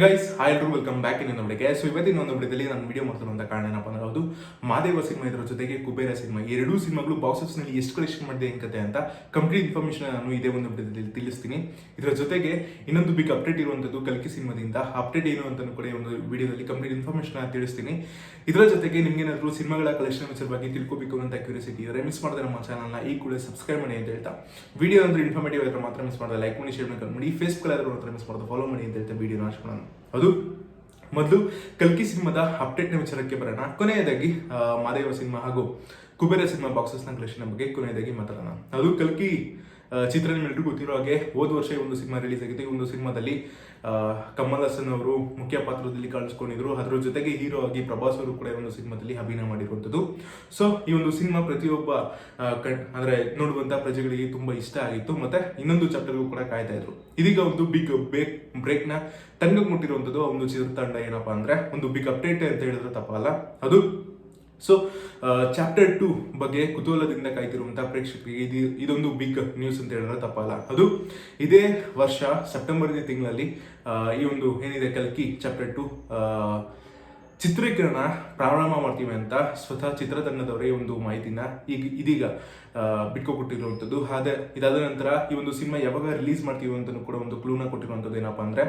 Guys hi ಎಲ್ರು welcome back in ನೋಡಿಗೆ so ಇವತ್ತಿನ ಒಂದು ಬಿಡದಲ್ಲಿ ನಾನು ವಿಡಿಯೋ ಮಾಡ್ತಿರುವಂತ ಕಾರಣ ಏನಪ್ಪ ಅಂದ್ರೆ ಅದು ಮಾದೇವ ಸಿನಿಮಾ ಇದರ ಜೊತೆಗೆ ಕುಬೇರ ಸಿನಿಮಾ ಎರಡೂ ಸಿನಿಮಾಗಳು ಬಾಕ್ಸ್ ಆಫೀಸ್ನಲ್ಲಿ ಎಷ್ಟು ಕಲೆಕ್ಷನ್ ಮಾಡಿದೆ ಏನ್ ಕತೆ ಅಂತ ಕಂಪ್ಲೀಟ್ ಇನ್ಫಾರ್ಮೇಶನ್ ನಾನು ಇದೇ ಒಂದು ಬಿಡದಲ್ಲಿ ತಿಳಿಸ್ತೀನಿ. ಇದರ ಜೊತೆಗೆ ಇನ್ನೊಂದು ಬಿಗ್ ಅಪ್ಡೇಟ್ ಇರುವಂತದ್ದು ಕಲ್ಕಿ ಸಿನಿಮಾದಿಂದ ಅಪ್ಡೇಟ್ ಏನು ಅಂತ ಕೂಡ ಒಂದು ವಿಡಿಯೋದಲ್ಲಿ ಕಂಪ್ಲೀಟ್ ಇನ್ಫಾರ್ಮೇಶನ್ ನಾನು ತಿಳಿಸ್ತೀನಿ. ಇದರ ಜೊತೆಗೆ ನಿಮ್ಗೆ ಏನಾದ್ರು ಸಿನಿಮಾಗಳ ಕಲೆಕ್ಷನ್ ವಿಚಾರವಾಗಿ ತಿಳ್ಕೊಬೇಕು ಅಂತ ಕ್ಯೂರಿಯಾಸಿಟಿ ಇದ್ರೆ ಮಿಸ್ ಮಾಡಿದ್ರೆ ನಮ್ಮ ಚಾನಲ್ನ ಈ ಕೂಡ ಸಬ್ಸ್ಕ್ರೈಬ್ ಮಾಡಿ ಅಂತ ಹೇಳ್ತಾ. ವಿಡಿಯೋ ಅಂದ್ರೆ ಇನ್ಫಾರ್ಮೇಟಿವ್ ಮಾತ್ರ ಮಿಸ್ ಮಾಡಿದ್ರೆ ಲೈಕ್ ಮಾಡಿ ಶೇರ್ ಮಾಡಿ ಫೇಸ್ಬುಕ್ ಅಲ್ಲಿ ಮಾತ್ರ ಮಿಸ್ ಫಾಲೋ ಮಾಡಿ ಅಂತ ಹೇಳ್ತಾ ವಿಡಿಯೋ ಅದು ಮೊದಲು ಕಲ್ಕಿ ಸಿನಿಮಾದ ಅಪ್ಡೇಟ್ನ ವಿಚಾರಕ್ಕೆ ಬರೋಣ. ಕೊನೆಯದಾಗಿ ಮಾದೇವ ಸಿನಿಮಾ ಹಾಗೂ ಕುಬೇರ ಸಿನಿಮಾ ಬಾಕ್ಸಸ್ನ ಕಲೆಕ್ಷನ್ ಬಗ್ಗೆ ಕೊನೆಯದಾಗಿ ಮಾತಾಡೋಣ. ಅದು ಕಲ್ಕಿ ಚಿತ್ರ ನಿಮ್ಮೆಲ್ಲರಿಗೂ ಗೊತ್ತಿರೋ ಹಾಗೆ ಹೋದ ವರ್ಷ ಒಂದು ಸಿನಿಮಾ ರಿಲೀಸ್ ಆಗಿದೆ ಈ ಒಂದು ಸಿನಿಮಾದಲ್ಲಿ ಕಮಲ್ ಹಾಸನ್ ಅವರು ಮುಖ್ಯ ಪಾತ್ರದಲ್ಲಿ ಕಾಣಿಸ್ಕೊಂಡಿದ್ರು. ಅದರ ಜೊತೆಗೆ ಹೀರೋ ಆಗಿ ಪ್ರಭಾಸ್ ಅವರು ಕೂಡ ಈ ಒಂದು ಸಿನಿಮಾದಲ್ಲಿ ಅಭಿನಯ ಮಾಡಿರುವಂಥದ್ದು. ಸೊ ಈ ಒಂದು ಸಿನಿಮಾ ಪ್ರತಿಯೊಬ್ಬ ಕಣ್- ಅಂದ್ರೆ ನೋಡುವಂತ ಪ್ರಜೆಗಳಿಗೆ ತುಂಬಾ ಇಷ್ಟ ಆಗಿತ್ತು. ಮತ್ತೆ ಇನ್ನೊಂದು ಚಾಪ್ಟರ್ಗೂ ಕೂಡ ಕಾಯ್ತಾ ಇದ್ರು. ಇದೀಗ ಒಂದು ಬಿಗ್ ಬ್ರೇಕ್ನ ತಂಗಕ್ಕೆ ಮುಟ್ಟಿರುವಂಥದ್ದು ಒಂದು ಚಿತ್ರತಂಡ ಏನಪ್ಪಾ ಅಂದ್ರೆ, ಒಂದು ಬಿಗ್ ಅಪ್ಡೇಟ್ ಅಂತ ಹೇಳಿದ್ರೆ ತಪ್ಪಲ್ಲ ಅದು ಸೊ ಚಾಪ್ಟರ್ ಟು ಬಗ್ಗೆ ಕುತೂಹಲದಿಂದ ಕಾಯ್ತಿರುವಂತಹ ಪ್ರೇಕ್ಷಕರಿಗೆ ಇದು, ಇದೊಂದು ಬಿಗ್ ನ್ಯೂಸ್ ಅಂತ ಹೇಳಿದ್ರೆ ತಪ್ಪಲ್ಲ. ಅದು ಇದೇ ವರ್ಷ ಸೆಪ್ಟೆಂಬರ್ ತಿಂಗಳಲ್ಲಿ ಈ ಒಂದು ಏನಿದೆ, ಕಲ್ಕಿ ಚಾಪ್ಟರ್ ಟು ಚಿತ್ರೀಕರಣ ಪ್ರಾರಂಭ ಮಾಡ್ತೀವಿ ಅಂತ ಸ್ವತಃ ಚಿತ್ರತಂಡದವರೇ ಒಂದು ಮಾಹಿತಿನ ಈಗ ಇದೀಗ ಬಿಟ್ಕೊಟ್ಟಿರುವಂಥದ್ದು ಅದೇ ಇದಾದ ನಂತರ ಈ ಒಂದು ಸಿನಿಮಾ ಯಾವಾಗ ರಿಲೀಸ್ ಮಾಡ್ತೀವಿ ಅಂತ ಕೂಡ ಒಂದು ಕ್ಲೂನ ಕೊಟ್ಟಿರುವಂಥದ್ದು ಏನಪ್ಪ ಅಂದರೆ,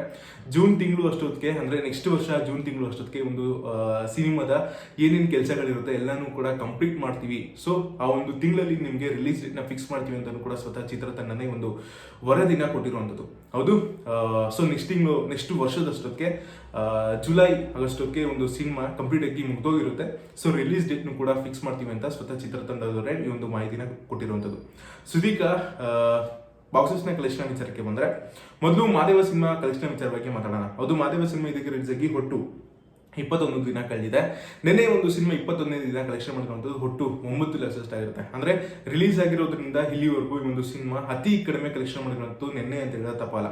ಜೂನ್ ತಿಂಗಳು ಅಷ್ಟೊತ್ತಿಗೆ, ಅಂದರೆ ನೆಕ್ಸ್ಟ್ ವರ್ಷ ಜೂನ್ ತಿಂಗಳು ಅಷ್ಟೊತ್ತಿಗೆ ಒಂದು ಸಿನಿಮಾದ ಏನೇನು ಕೆಲಸಗಳಿರುತ್ತೆ ಎಲ್ಲನೂ ಕೂಡ ಕಂಪ್ಲೀಟ್ ಮಾಡ್ತೀವಿ. ಸೊ ಆ ಒಂದು ತಿಂಗಳಲ್ಲಿ ನಿಮಗೆ ರಿಲೀಸ್ನ ಫಿಕ್ಸ್ ಮಾಡ್ತೀವಿ ಅಂತ ಕೂಡ ಸ್ವತಃ ಚಿತ್ರತಂಡನೇ ಒಂದು ವರದಿನ ಕೊಟ್ಟಿರುವಂಥದ್ದು. ಹೌದು? ಸೊ ನೆಕ್ಸ್ಟ್ ತಿಂಗಳು ನೆಕ್ಸ್ಟ್ ವರ್ಷದಷ್ಟೊತ್ತಿಗೆ ಜುಲೈ ಆಗಸ್ಟಕ್ಕೆ ಒಂದು ಸಿನಿಮಾ ಕಂಪ್ಲೀಟ್ ಆಗಿ ಮುಗ್ದೋಗಿರುತ್ತೆ. ಸೊ ರಿಲೀಸ್ ಡೇಟ್ನು ಕೂಡ ಫಿಕ್ಸ್ ಮಾಡ್ತೀವಿ ಅಂತ ಸ್ವತಃ ಚಿತ್ರತಂಡದವರೇ ಈ ಒಂದು ಮಾಹಿತಿನ ಕೊಟ್ಟಿರುವಂಥದ್ದು. ಸುದೀಕ ಬಾಕ್ಸಸ್ನ ಕಲೆಕ್ಷನ್ ವಿಚಾರಕ್ಕೆ ಬಂದ್ರೆ, ಮೊದಲು ಮಾದೇವ ಸಿನಿಮಾ ಕಲೆಕ್ಷನ್ ವಿಚಾರ ಬಗ್ಗೆ ಮಾತಾಡೋಣ. ಅದು ಮಾದೇವ ಸಿನಿಮಾ ಇದಕ್ಕೆ ರಿಲೀಸ್ ಆಗಿ ಹೊಟ್ಟು ಇಪ್ಪತ್ತೊಂದು ದಿನ ಕಳೆದಿದೆ ನಿನ್ನೆ ಒಂದು ಸಿನಿಮಾ ಇಪ್ಪತ್ತೊಂದನೇ ದಿನ ಕಲೆಕ್ಷನ್ ಮಾಡಿರುವಂಥದ್ದು ಒಟ್ಟು ಒಂಬತ್ತು ಲಕ್ಷ ಆಗಿರುತ್ತೆ. ಅಂದ್ರೆ ರಿಲೀಸ್ ಆಗಿರೋದ್ರಿಂದ ಇಲ್ಲಿವರೆಗೂ ಈ ಒಂದು ಸಿನಿಮಾ ಅತಿ ಕಡಿಮೆ ಕಲೆಕ್ಷನ್ ಮಾಡಿರುವಂಥದ್ದು ನಿನ್ನೆ ಅಂತ ಹೇಳಿದ ತಪಾಲ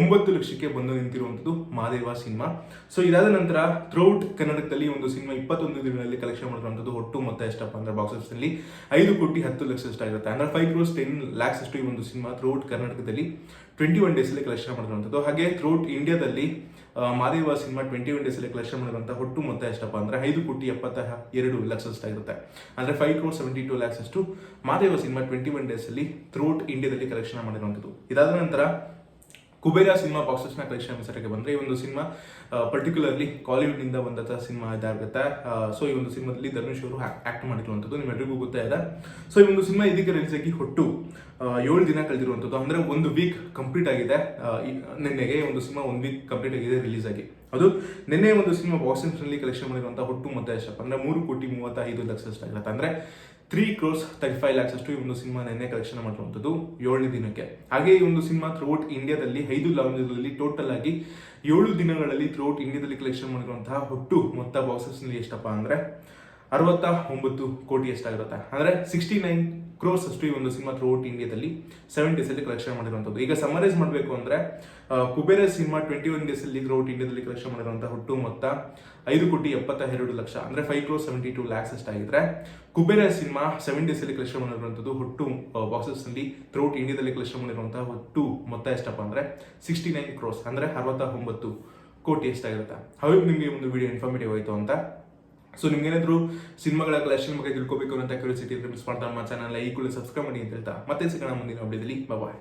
ಒಂಬತ್ತು ಲಕ್ಷಕ್ಕೆ ಬಂದು ನಿಂತಿರುವಂಥದ್ದು ಮಾದೇವ ಸಿನಿಮಾ. ಸೊ ಇದಾದ ನಂತರ ಥ್ರೌಟ್ ಕನ್ನಡದಲ್ಲಿ ಒಂದು ಸಿನಿಮಾ ಇಪ್ಪತ್ತೊಂದು ದಿನಗಳಲ್ಲಿ ಕಲೆಕ್ಷನ್ ಮಾಡಿರುವಂಥದ್ದು ಒಟ್ಟು ಮೊತ್ತ ಎಷ್ಟಪ್ಪ ಅಂದರೆ ಬಾಕ್ಸ್ ಆಫೀಸ್ನಲ್ಲಿ ಐದು ಕೋಟಿ ಹತ್ತು ಲಕ್ಷ ಆಗಿರುತ್ತೆ ಅಂದ್ರೆ ಫೈವ್ ಕ್ರೋಸ್ ಟೆನ್ ಲ್ಯಾಕ್ಸ್ ಅಷ್ಟು ಈ ಒಂದು ಸಿನಿಮಾ ಥ್ರೌಟ್ ಕರ್ನಾಟಕದಲ್ಲಿ ಟ್ವೆಂಟಿ ಒನ್ ಡೇಸಲ್ಲಿ ಕಲೆಕ್ಷನ್ ಮಾಡಿರುವಂಥದ್ದು ಹಾಗೆ ಥ್ರೂಟ್ ಇಂಡಿಯಾದಲ್ಲಿ ಮಾದೇವ ಸಿನಿಮಾ ಟ್ವೆಂಟಿ ಒನ್ ಡೇಸಲ್ಲಿ ಕಲೆಕ್ಷನ್ ಮಾಡಿರುವಂಥ ಒಟ್ಟು ಮೊತ್ತ ಎಷ್ಟಪ್ಪ ಅಂದ್ರೆ ಐದು ಕೋಟಿ ಎಪ್ಪತ್ತ ಎರಡು ಲಕ್ಷ ಅಷ್ಟಾಗಿರುತ್ತೆ ಅಂದ್ರೆ five crore seventy two lakhs ಅಷ್ಟು ಮಾದೇವ ಸಿನಿಮಾ ಟ್ವೆಂಟಿ ಒನ್ ಡೇಸಲ್ಲಿ ಥ್ರೂಟ್ ಇಂಡಿಯಾದಲ್ಲಿ ಕಲೆಕ್ಷನ್ ಮಾಡಿರುವಂಥದ್ದು. ಇದಾದ ನಂತರ ಕುಬೇರ ಸಿನಿಮಾ ಬಾಕ್ಸಸ್ನ ಕಲೆಕ್ಷನ್ ವಿಚಾರಕ್ಕೆ ಬಂದರೆ ಈ ಒಂದು ಸಿನಿಮಾ ಪರ್ಟಿಕ್ಯುಲರ್ಲಿ ಕಾಲಿವುಡ್ನಿಂದ ಬಂದಂತಹ ಸಿನಿಮಾ ಇದಾಗುತ್ತೆ ಸೊ ಈ ಒಂದು ಸಿನಿಮಾದಲ್ಲಿ ಧರ್ಮೇಶ್ ಅವರು ಆಕ್ಟ್ ಮಾಡಿರುವಂಥದ್ದು ನಿಮ್ಮೆಲ್ಲರಿಗೂ ಗೊತ್ತೇ ಇದೆ ಸೊ ಈ ಒಂದು ಸಿನಿಮಾ ಇದಕ್ಕೆ ರಿಲೀಸ್ ಆಗಿ ಹೊಟ್ಟು ಏಳು ದಿನ ಕಳೆದಿರುವಂಥದ್ದು. ಅಂದ್ರೆ ಒಂದು ವೀಕ್ ಕಂಪ್ಲೀಟ್ ಆಗಿದೆ. ನಿನ್ನೆಗೆ ಒಂದು ಸಿನಿಮಾ ಒಂದು ವೀಕ್ ಕಂಪ್ಲೀಟ್ ಆಗಿದೆ ರಿಲೀಸ್ ಆಗಿ. ಅದು ನಿನ್ನೆ ಒಂದು ಸಿನಿಮಾ ಬಾಕ್ಸ್ನಲ್ಲಿ ಕಲೆಕ್ಷನ್ ಮಾಡಿರುವಂಥ ಒಟ್ಟು ಮೊತ್ತ ಎಷ್ಟಪ್ಪ ಅಂದ್ರೆ ಮೂರು ಕೋಟಿ ಮೂವತ್ತೈದು ಲಕ್ಷ ಆಗಿರುತ್ತೆ ಅಂದ್ರೆ three crores thirty five lakhs ಅಷ್ಟು ಈ ಒಂದು ಸಿನಿಮಾ ನಿನ್ನೆ ಕಲೆಕ್ಷನ್ ಮಾಡಿರುವಂಥದ್ದು ಏಳನೇ ದಿನಕ್ಕೆ. ಹಾಗೆ ಈ ಒಂದು ಸಿನಿಮಾ ಥ್ರೂಔಟ್ ಇಂಡಿಯಾದಲ್ಲಿ ಐದು ಲಾಂಗ್ಗಳಲ್ಲಿ ಟೋಟಲ್ ಆಗಿ ಏಳು ದಿನಗಳಲ್ಲಿ ಥ್ರೂಔಟ್ ಇಂಡಿಯಾದಲ್ಲಿ ಕಲೆಕ್ಷನ್ ಮಾಡಿರುವಂತಹ ಒಟ್ಟು ಮೊತ್ತ ಬಾಕ್ಸಸ್ನಲ್ಲಿ ಎಷ್ಟಪ್ಪ ಅಂದ್ರೆ ಅರವತ್ತ ಒಂಬತ್ತು ಕೋಟಿ ಎಷ್ಟಾಗಿರುತ್ತೆ ಅಂದ್ರೆ ಸಿಕ್ಸ್ಟಿ ನೈನ್ ಕ್ರೋರ್ಸ್ ಅಷ್ಟು ಈ ಒಂದು ಸಿನಿಮಾ ಥ್ರೂಔಟ್ ಇಂಡಿಯಾದಲ್ಲಿ ಸೆವೆನ್ ಡೇಸ್ ಅಲ್ಲಿ ಕಲೆಕ್ಷನ್ ಮಾಡಿರುವಂಥದ್ದು. ಈಗ ಸಮರೈಸ್ ಮಾಡಬೇಕು ಅಂದ್ರೆ Kubera cinema twenty one days ಅಲ್ಲಿ ಥ್ರೂಔಟ್ ಇಂಡಿಯಾದಲ್ಲಿ ಕಲೆಕ್ಷನ್ ಮಾಡಿರುವಂತಹ ಹುಟ್ಟು ಮೊತ್ತ ಐದು ಕೋಟಿ ಎಪ್ಪತ್ತ ಎರಡು ಲಕ್ಷ, ಅಂದ್ರೆ five crore seventy two lakhs ಅಷ್ಟಾಗಿದ್ರೆ, Kubera cinema seven days ಅಲ್ಲಿ ಕಲೆಕ್ಷನ್ ಮಾಡಿರುವಂಥದ್ದು ಹುಟ್ಟು ಬಾಕ್ಸಸ್ ಥ್ರೂ ಥ್ರೂಔಟ್ ಇಂಡಿಯಾದಲ್ಲಿ ಕಲೆಕ್ಷನ್ ಮಾಡಿರುವಂತಹ ಒಟ್ಟು ಮೊತ್ತ ಎಷ್ಟಪ್ಪ ಅಂದ್ರೆ ಸಿಕ್ಸ್ಟಿ ನೈನ್ ಕ್ರೋರ್ಸ್ ಅಂದ್ರೆ ಅರವತ್ತ ಒಂಬತ್ತು ಕೋಟಿ ಎಷ್ಟಾಗಿರುತ್ತೆ ಹೌದು, ನಿಮಗೆ ಒಂದು ವಿಡಿಯೋ ಇನ್ಫಾರ್ಮೇಟಿವ್ ಆಯಿತು ಅಂತ. ಸೊ ನಿಮ್ಗೇನಾದ್ರು ಸಿನಿಮಾಗಳ ಕಲೆಕ್ಷನ್ ಬಗ್ಗೆ ತಿಳ್ಕೊಬೇಕು ಅಂತ ಕ್ಯೂರಿಯಾಸಿಟಿ ಮಿಸ್ ಮಾಡ್ತಾ ನಮ್ಮ ಚಾನಲ್ ಈ ಕೂಡ ಸಬ್ಸ್ಕ್ರೈಬ್ ಮಾಡಿ ಅಂತ ಹೇಳ್ತಾ. ಮತ್ತೆ ಸಿಗೋಣ ಮುಂದಿನ ವಿಡಿಯೋದಲ್ಲಿ ಬಾಯ್